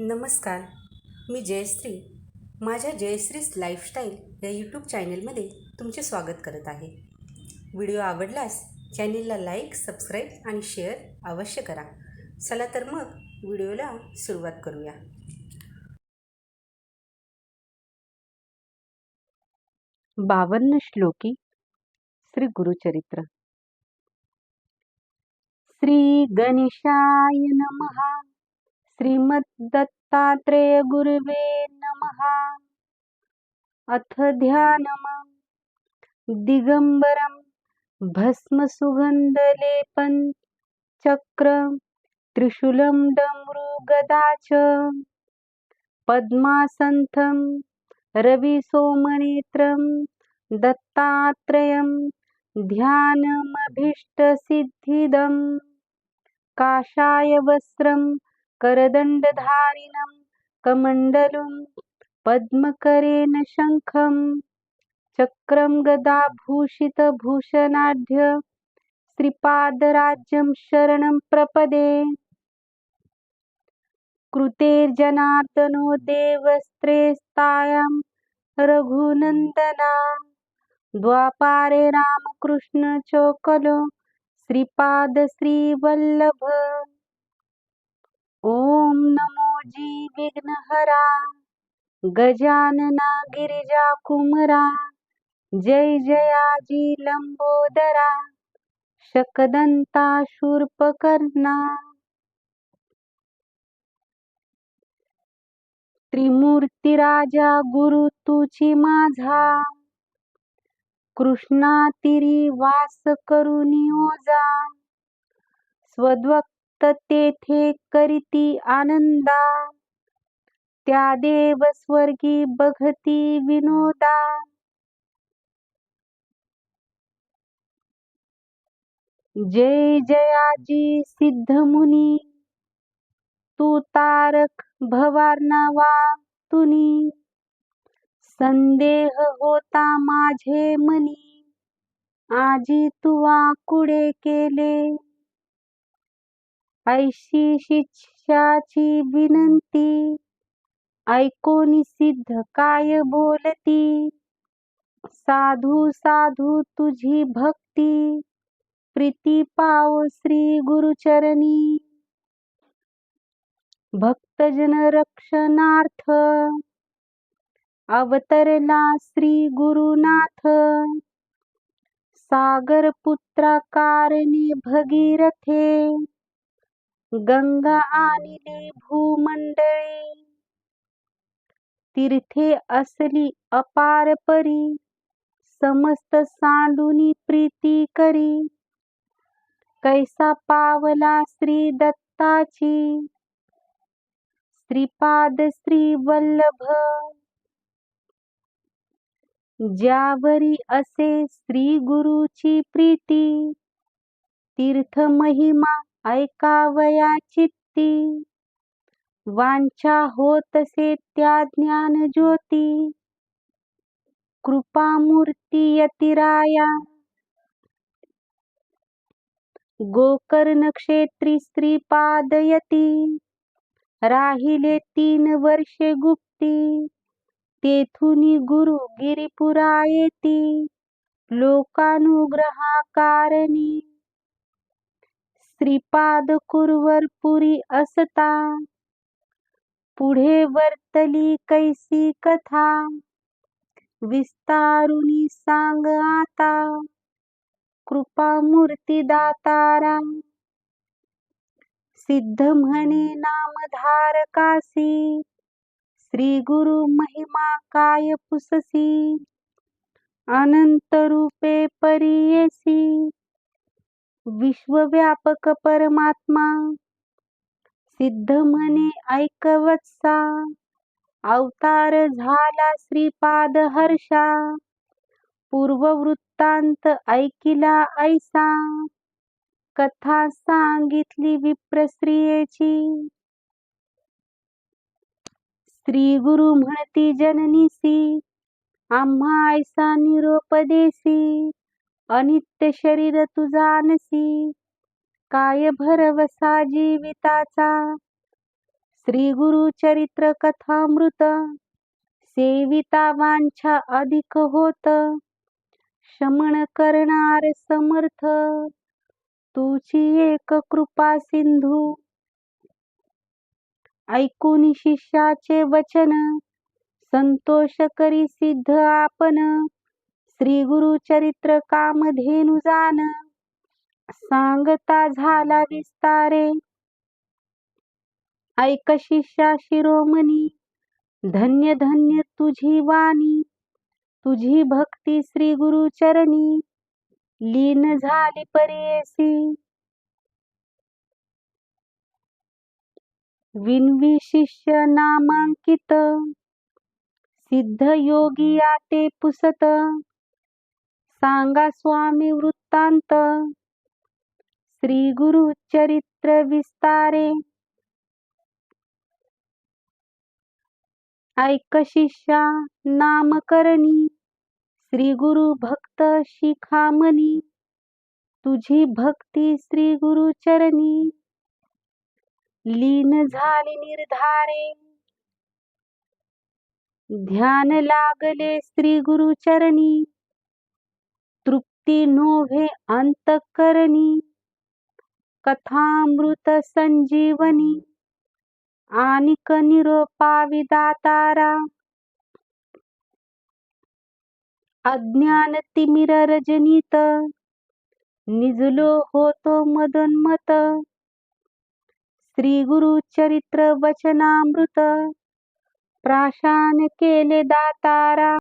नमस्कार मी जयश्री. माझ्या जयश्रीज लाईफस्टाईल या यूट्यूब चॅनेलमध्ये तुमचे स्वागत करत आहे. व्हिडिओ आवडल्यास चॅनेलला लाईक सबस्क्राईब आणि शेअर अवश्य करा. चला तर मग व्हिडिओला सुरुवात करूया. बावन्न श्लोकी श्री गुरुचरित्र. श्री गणेशाय नमः. श्रीमद्दत्तात्रेय गुरुवे नमः। अथ ध्यानम्। दिगंबरं भस्मसुगन्धलेपं चक्र त्रिशूलं डमरुगदा च पद्मासन्थं रविसोमनेत्रं दत्तात्रेयं ध्यानमभीष्टसिद्धिदं काषायवस्त्रं करदण्डधारिणं कमण्डलुं पद्मकरेण शङ्खं चक्रं गदाभूषितभूषणाढ्य श्रीपादराज्यं शरणं प्रपदे। कृतेर्जनार्दनो देवस्त्रेस्तायां रघुनन्दना द्वापारे रामकृष्णचोकलो श्रीपादश्रीवल्लभ विघ्नहरा गजानना गिरिजा कुमरा जय जयाजी लंबोदरा शकदंता शूर्पकर्णा त्रिमूर्तिराजा गुरु तुची माझा कृष्णातिरी वास करुनी ओजा स्वद्वक्त तेथे करीती आनंदा। त्या देवस्वर्गी बघती विनोदा. जय जयाजी सिद्धमुनी तू तारक भवार्णवा तुनी. संदेह होता माझे मनी. आजी तुवा कुडे केले. ऐशी शिक्षाची विनंती. ऐकोनी सिद्ध काय बोलती? साधू साधू तुझी भक्ती. प्रीती पाव श्री गुरुचरणी. भक्तजन रक्षणार्थ. अवतरला श्री गुरुनाथ. सागर पुत्राकारणे भगीरथे. गंगा आणली भूमंडळी तीर्थे असली अपार परी समस्त सांडुनी प्रीती करी. कैसा पावला श्री दत्ताची श्रीपाद श्री वल्लभ. ज्यावरी असे श्री गुरुची प्रीती तीर्थ महिमा ऐकावया चित्ती. वांछा होतसे त्या ज्ञान ज्योती. कृपामूर्ती यतिराया. गोकर्ण क्षेत्री श्रीपादयती राहिले तीन वर्षे गुप्ती. तेथुनी गुरु गिरिपुरा येती लोकानुग्रहाकारणी. श्रीपाद कुरवर पुरी असता. पुढे वर्तली कैसी कथा. विस्तारुनी सांग आता. कृपामूर्ती दातारा. सिद्ध म्हणे नामधारकासी. श्री गुरु महिमा काय पुससी. अनंत रूपे परियेसी विश्वव्यापक परमात्मा. सिद्ध म्हणे ऐकवत्सा अवतार झाला श्रीपाद हर्षा. पूर्ववृत्तांत ऐकिला ऐसा. कथा सांगितली विप्रस्त्रियेची श्री गुरु म्हणती जननीसी आम्हा ऐसा निरोपदेसी अनित्य शरीर तुझानसी काय भरवसा जीविताचा? श्री गुरु चरित्र कथामृत सेविता वांछा अधिक होत. शमन करणार समर्थ तुझी एक कृपा सिंधू. ऐकून शिष्याचे वचन संतोष करी सिद्ध आपण. श्री गुरु चरित्र कामधेनु जान. सांगता झाला विस्तारे. ऐक शिष्या शिरोमणी धन्य धन्य तुझी वाणी तुझी भक्ती श्री गुरु चरणी लीन झाली परियेसी विनवी शिष्य नामांकित सिद्ध योगी ते पुसत. सांगा स्वामी वृत्तांत श्री गुरु चरित्र विस्तारे. ऐक शिष्या नामकरणी श्री गुरु भक्त शिखामणी. तुझी भक्ती श्री गुरु चरणी. लीन झाली निर्धारे. ध्यान लागले श्री गुरु चरणी. तृप्ती नोभे अंतकरणी. कथामृत संजीवनी आनिक निरोपावि दातारा अज्ञान तिमिर रजनीत निजलो होतो मदन्मत. श्री गुरु चरित्र वचनामृत प्राशान केले दातारा.